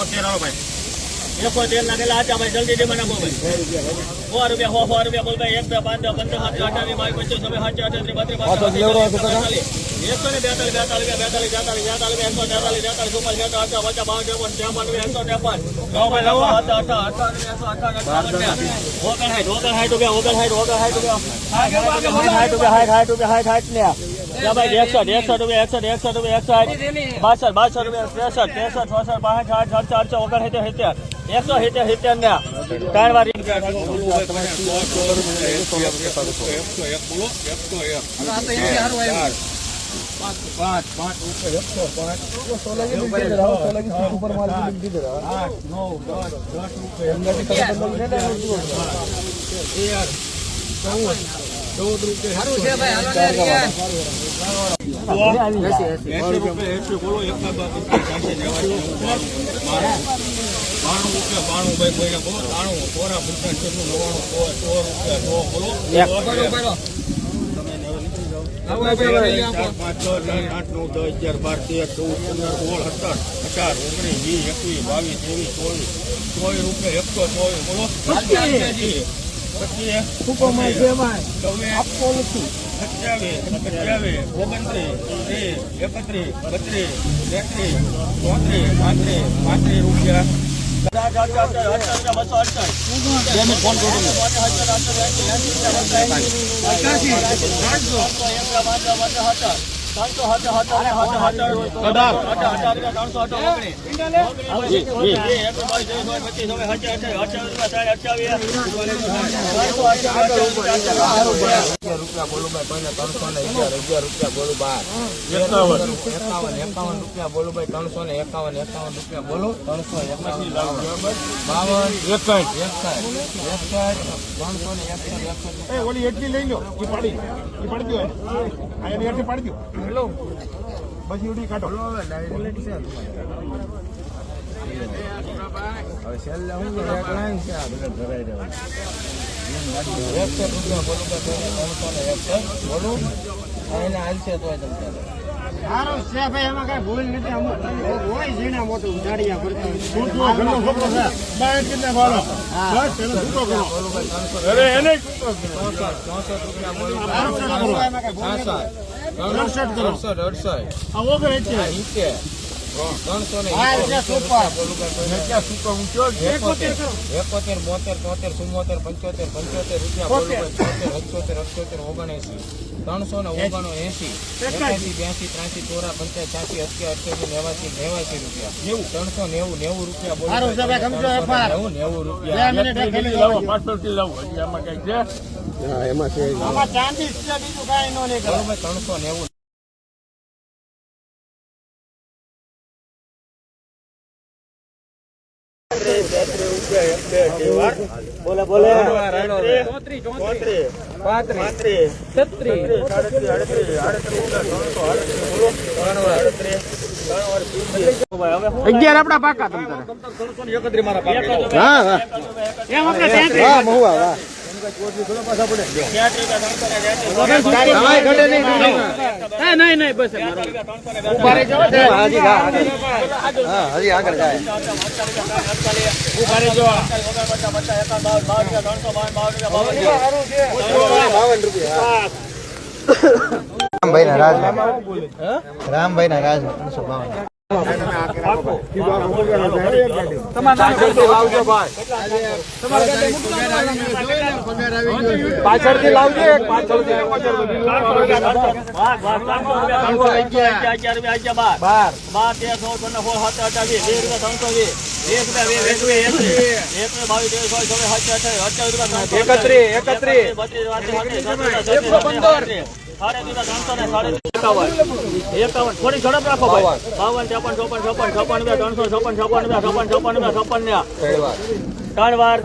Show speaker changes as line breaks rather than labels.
એકસો આવો ભાઈ એકસો તેર નાખેલા આચા ભાઈ જલ્દી જમા નાખો ભાઈ સો રૂપિયા સો સો રૂપિયા બોલ ભાઈ એક બે પાંચ દસ પંદર સાતસો અઠાવીસ બાવીસ પચીસ છવ્વીસ સાત અઠાત્રીસ બત્રીસ એકસો ને બેતાલીસ બેતાલીસ બેતાલીસ બેતાલીસ બેતાલીસ એકસો તેતાલીસ તેતાલીસ ચુમ્માલીસ બેતાલીસ અઠા પચાસ બાવન ત્રેપન ત્રેપન એકસો ત્રેપન એકસો ઓગણ સાઠ ઓગણ સાઠ રૂપિયા ઓગણ સાઠ ઓગણ સાઠ રૂપિયા સાઠ રૂપિયા સાઠ સાઠ રૂપિયા સાઠ સાઠ ને એકસઠ એકસઠ રૂપિયા એકસઠ એકસઠ રૂપિયા એકસઠ બાસઠ બાસઠ રૂપિયા ત્રેસઠ ત્રેસઠ ચોસઠ બાસઠ આઠ અડસઠ અડસઠ ઓગણ સિત્તેર સિત્તેર એકસો સિત્તેર સિત્તેર ને ત્રણ વાર બાણું રૂપિયા બાણું ભાઈ કોઈને બોલો બાણું કોરા ભૂસણ છેલ્લું નવાણું સો સો રૂપિયા સો બોલો ચાર પાંચ છ સાત આઠ નવ દસ અગિયાર બાર તેર ચૌદ રૂપિયા સત્તર અઢાર ઓગણીસ વીસ એકવીસ બાવીસ ત્રેવીસ ચોવીસ ચોવીસ રૂપિયા એકસો ચોવીસ બોલો પચીસ પચીસ સત્યાવીસ સત્યાવીસ ઓગણત્રીસ ત્રીસ એકત્રીસ બત્રીસ તેત્રીસ ચોત્રીસ પાંત્રીસ પાંત્રીસ રૂપિયા. ફોન
રૂપિયા બોલું ભાઈ ત્રણસો ને અગિયાર અગિયાર રૂપિયા બોલું બાર એકાવન એકાવન રૂપિયા બોલું ભાઈ ત્રણસો ને એકાવન એકાવન રૂપિયા બોલો ત્રણસો એકાવન બાવન એકસઠ એકસઠ ત્રણસો ને એકસઠ એકસઠ
એટલી લઈ લો એ પાડી એ પાડી દો પાડી દો હેલો. પછી ઉડી કાઢો.
હવે છેલ્લે હું તો એક લાઈન છે આ. બધા ધરાઈ દેવાનું. એકસઠ રૂપિયા બોલું ને બોલું? એને હાલશે તોય તમે
સારો છે ભાઈ એમાં કઈ ભૂલ નથી. અમુક હોય ઝીણા મોટું જાડિયા ઘરનો છોકરો છે. બાય કેટલા વાળો? બસ એનો છૂટો
ત્રણસો
અરે એને છૂટો
રૂપિયા બોલું
અડસઠ
અડસઠ અડસઠ.
આ ઓગણ છે?
એકોતેર એકોતેર. બોતેર તોતેર ચુમ્મોતેર પંચોતેર પંચોતેર રૂપિયા અઠ્યોતેર અઠ્યોતેર ઓગણએસી. ત્રણસો ને ઓગણો એસી. એકાસી. બ્યાસી ત્રાસી ચોરા પંચાયત છ્યાસી અઠ્યા અઠ્યાસી નેવાસી નેવાસી રૂપિયા. નેવું. ત્રણસો નેવું નેવું રૂપિયા બોલો. નેવું નેવું રૂપિયા.
કઈ છે?
આમાં ચાંદી જ છે બીજું કાંઈ નો નહીં કરો
બોલું ભાઈ ત્રણસો નેવું
બોલે બોલે પાંત્રીસ છત્રીસ
અગિયાર આપડા પાકા તમ
મારા
હા હા. તેત્રીસ.
તમારે ઘટે નહીં
નહીં બસ
હજી આગળ જાય
રામભાઈ ના રાજ. રામભાઈ ના રાજ ત્રણસો બાવન.
પાછળથી લાવજો એક પાછળથી
બાર બાર તેર પંદર સોળ અઠાવીસ વીસ રૂપિયા ત્રણસો વીસ
એકત્રીસ, એકત્રીસ.
એકસો પંદર. સાડે ત્રણસો ને સાડે એકાવન. થોડી ઝડપ રાખો ભાઈ. બાવન ત્રેપન છપ્પન છપ્પન છપ્પન, બે, ત્રણસો, છપ્પન છપ્પન, બે, છપ્પન છપ્પન, બે, છપ્પન ને ત્રણ વાર.